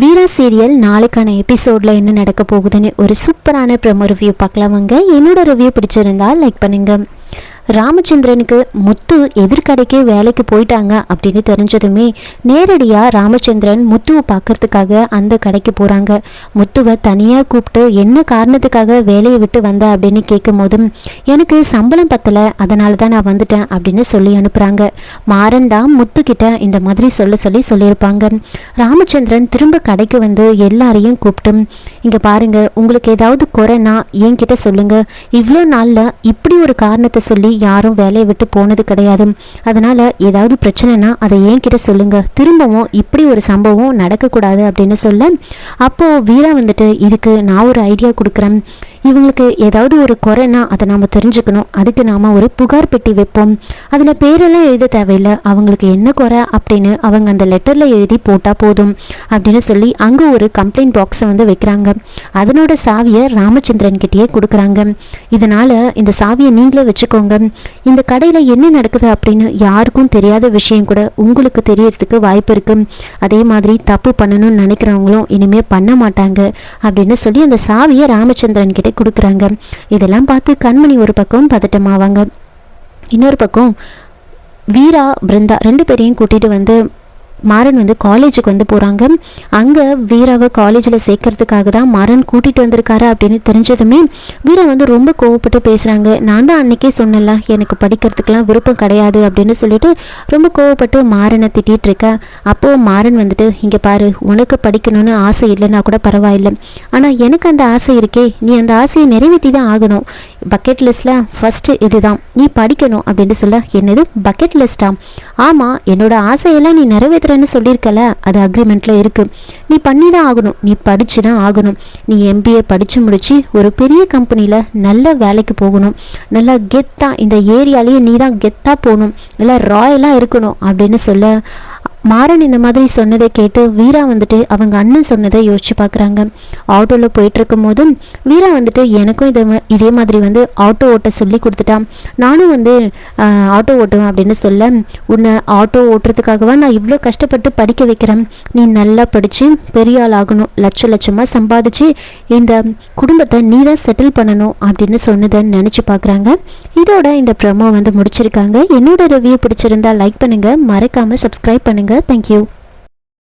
வீரா serial நாளைக்கான எபிசோடில் என்ன நடக்க போகுதுன்னு ஒரு சூப்பரான ப்ரமோ ரிவ்யூ பார்க்கலாமாங்க. என்னோட ரிவ்யூ பிடிச்சிருந்தா லைக் பண்ணுங்கள் ராமச்சந்திரனுக்கு முத்து எதிர்கடைக்கே வேலைக்கு போயிட்டாங்க அப்படின்னு தெரிஞ்சதுமே நேரடியாக ராமச்சந்திரன் முத்துவை பார்க்கறதுக்காக அந்த கடைக்கு போகிறாங்க முத்துவை தனியாக கூப்பிட்டு என்ன காரணத்துக்காக வேலையை விட்டு வந்த? அப்படின்னு கேட்கும் போதும் எனக்கு சம்பளம் பத்தலை அதனால தான் நான் வந்துட்டேன் அப்படின்னு சொல்லி அனுப்புகிறாங்க மாறன் தான் முத்துக்கிட்ட இந்த மாதிரி சொல்ல சொல்லி சொல்லியிருப்பாங்க. ராமச்சந்திரன் திரும்ப கடைக்கு வந்து எல்லாரையும் கூப்பிட்டு இங்கே பாருங்கள் உங்களுக்கு ஏதாவது குறைனா என்கிட்ட சொல்லுங்கள் இவ்வளோ நாளில் இப்படி ஒரு காரணத்தை சொல்லி யாரும் வேலையை விட்டு போனது கிடையாது. அதனால் ஏதாவது பிரச்சனைனா அதை என்கிட்ட சொல்லுங்கள் திரும்பவும் இப்படி ஒரு சம்பவம் நடக்கக்கூடாது அப்படின்னு சொல்ல அப்போது வீரா வந்துட்டு இதுக்கு நான் ஒரு ஐடியா கொடுக்குறேன். இவங்களுக்கு ஏதாவது ஒரு குறைனா அதை நாம் தெரிஞ்சுக்கணும். அதுக்கு நாம் ஒரு புகார் பெட்டி வைப்போம். அதில் பேரெல்லாம் எழுத தேவையில்லை. அவங்களுக்கு என்ன குறை அப்படின்னு அவங்க அந்த லெட்டரில் எழுதி போட்டால் போதும் அப்படின்னு சொல்லி அங்கே ஒரு கம்ப்ளைண்ட் பாக்ஸை வந்து வைக்கிறாங்க. அதனோட சாவியை ராமச்சந்திரன் கிட்டேயே கொடுக்குறாங்க. இதனால் இந்த சாவியை நீங்களே வச்சுக்கோங்க. இந்த கடையில் என்ன நடக்குது அப்படின்னு யாருக்கும் தெரியாத விஷயம் கூட உங்களுக்கு தெரியறதுக்கு வாய்ப்பு இருக்குது அதே மாதிரி தப்பு பண்ணணும்னு நினைக்கிறவங்களும் இனிமேல் பண்ண மாட்டாங்க அப்படின்னு சொல்லி அந்த சாவியை ராமச்சந்திரன் கிட்ட கொடுக்குறாங்க. இதெல்லாம் பார்த்து கண்மணி ஒரு பக்கம் பதட்டமாவாங்க. இன்னொரு பக்கம் வீரா பிருந்தா ரெண்டு பேரையும் கூட்டிகிட்டு வந்து மாறன் வந்து காலேஜுக்கு வந்து போகிறாங்க அங்கே வீராவை காலேஜில் சேர்க்கறதுக்காக தான் மாறன் கூட்டிகிட்டு வந்திருக்காரு அப்படின்னு தெரிஞ்சதுமே வீரா வந்து ரொம்ப கோவப்பட்டு பேசுகிறாங்க நான் தான் அன்றைக்கே சொன்னல எனக்கு படிக்கிறதுக்கெலாம் விருப்பம் கிடையாது அப்படின்னு சொல்லிட்டு ரொம்ப கோவப்பட்டு மாறனை திட்டிகிட்டு இருக்க. அப்போது மாறன் வந்துட்டு இங்கே பாரு உனக்கு படிக்கணும்னு ஆசை இல்லைன்னா கூட பரவாயில்லை. ஆனால் எனக்கு அந்த ஆசை இருக்கே. நீ அந்த ஆசையை நிறைவேற்றி தான் ஆகணும். பக்கெட் லிஸ்ட்டில் ஃபஸ்ட்டு இதுதான். நீ படிக்கணும் அப்படின்னு சொல்ல என்னது? பக்கெட் லிஸ்ட்டா ஆமாம் என்னோட ஆசையெல்லாம் நீ நிறைவேற்றுறேன்னு சொல்லியிருக்கல அது அக்ரிமெண்ட்டில் இருக்குது நீ பண்ணி தான் ஆகணும் நீ படித்து தான் ஆகணும். நீ எம்பிஏ படித்து முடித்து ஒரு பெரிய கம்பெனியில் நல்ல வேலைக்கு போகணும். நல்லா கெத்தாக இந்த ஏரியாலேயே நீ தான் கெத்தாக போகணும். நல்லா ராயலாக இருக்கணும் அப்படின்னு சொல்ல மாறன் இந்த மாதிரி சொன்னதை கேட்டு வீரா வந்துட்டு அவங்க அண்ணன் சொன்னதை யோசிச்சு பார்க்குறாங்க. ஆட்டோவில் போயிட்டு இருக்கும் போதும் வீரா வந்துட்டு எனக்கும் இதை ம- இதே மாதிரி வந்து ஆட்டோ ஓட்ட சொல்லி கொடுத்துட்டான். நானும் வந்து ஆட்டோ ஓட்டுவேன் அப்படின்னு சொல்ல உன்னை ஆட்டோ ஓட்டுறதுக்காகவா நான் இவ்வளோ கஷ்டப்பட்டு படிக்க வைக்கிறேன். நீ நல்லா படித்து பெரிய ஆள் ஆகணும். லட்ச லட்சமாக சம்பாதிச்சு இந்த குடும்பத்தை நீ தான் செட்டில் பண்ணணும் அப்படின்னு சொன்னதை நினச்சி பார்க்குறாங்க. இதோட இந்த ப்ரமோ வந்து முடிச்சிருக்காங்க. என்னோட ரிவ்யூ பிடிச்சிருந்தா லைக் பண்ணுங்கள் மறக்காமல் சப்ஸ்கிரைப் பண்ணுங்கள் Thank you.